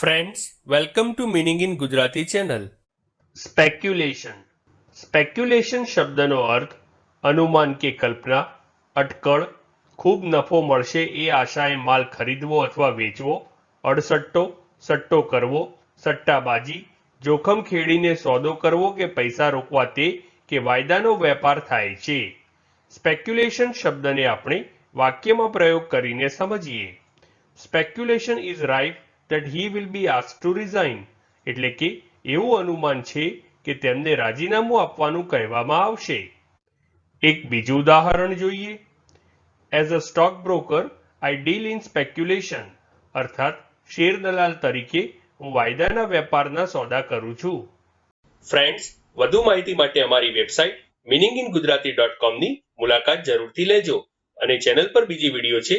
Friends welcome to meaning in Gujarati channel speculation speculation શબ્દનો અર્થ, અનુમાન કે કલ્પના, અટકળ, ખૂબ નફો મળશે એ આશાએ માલ ખરીદવો અથવા વેચવો, અડસટ્ટો, સટ્ટો કરવો, સટ્ટાબાજી, જોખમ ખેડીને સોદો કરવો કે પૈસા રોકવા તે કે વાયદાનો વેપાર થાય છે. સ્પેક્યુલેશન શબ્દને આપણે વાક્યમાં પ્રયોગ કરીને સમજીએ. Speculation is rife that he will be asked to resign. એટલે કે એવું અનુમાન છે કે તેમને રાજીનામું આપવાનું કહેવામાં આવશે. એક બીજું ઉદાહરણ જોઈએ. As a stock broker I deal in speculation અર્થાત, શેર દલાલ તરીકે હું વાયદાના વેપારના સોદા કરું છું. ફ્રેન્ડ્સ વધુ માહિતી માટે અમારી website meaning in Gujarati dot કોમની મુલાકાત જરૂરથી લેજો અને ચેનલ પર બીજી વીડિયો છે